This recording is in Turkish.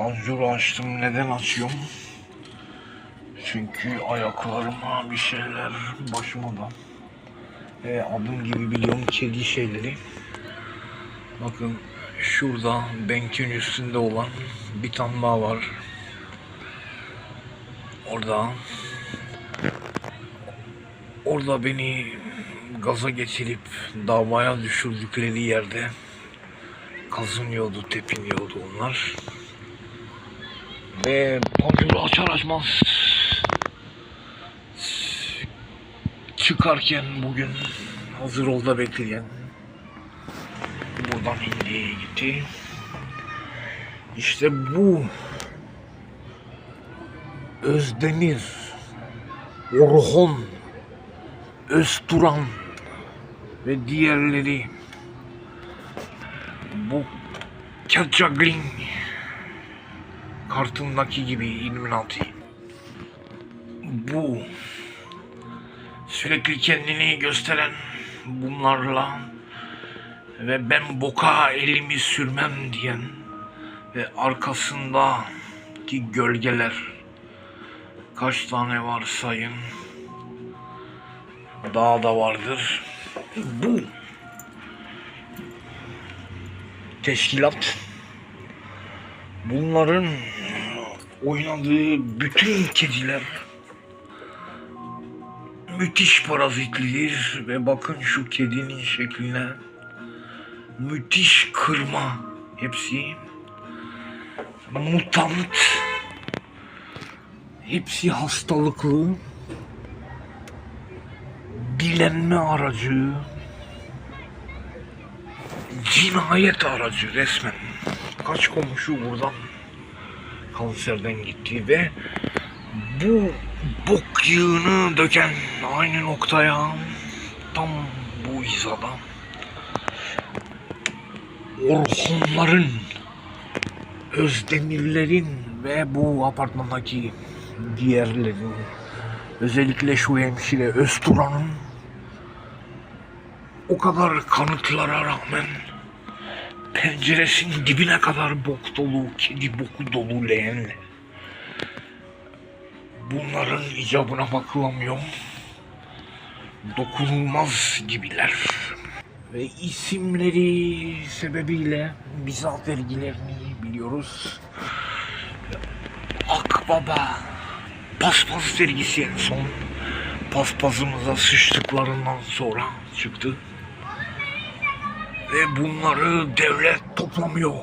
Panjuru açtım. Neden açıyorum? Çünkü ayaklarıma bir şeyler başıma da. E, adım gibi biliyorum kedi şeyleri. Bakın şurada benkin üstünde olan bir tane daha var. Orada. Orada beni gaza getirip davaya düşürdükleri yerde kazınıyordu, tepiniyordu onlar. Ve panjuru açar açmaz çıkarken bugün hazır ol da bekleyen buradan indi gitti. İşte bu Özdemir, Orhon, Özturan ve diğerleri bu Kerçaglin kartındaki gibi Illuminati bu. Sürekli kendini gösteren bunlarla ve ben boka elimi sürmem diyen ve arkasındaki gölgeler kaç tane var sayın? Daha da vardır. Bu. Teşkilat bunların oynadığı bütün kediler müthiş parazitlidir ve bakın şu kedinin şekline. Müthiş kırma hepsi. Mutant. Hepsi hastalıklı. Dilenme aracı. Cinayet aracı resmen kaç komşu buradan kanserden gitti ve bu bok yığını döken aynı noktaya tam bu hizada Orhunların Özdemirlerin ve bu apartmandaki diğerlerin özellikle şu hemşire Özturan'ın o kadar kanıtlara rağmen penceresinin dibine kadar bok dolu, kedi boku dolu leğenle bunların icabına bakılamıyor. Dokunulmaz gibiler. Ve isimleri sebebiyle bizzat vergilerini biliyoruz. Akbaba paspas vergisi en son paspasımıza sıçtıklarından sonra çıktı. Ve bunları devlet toplamıyor.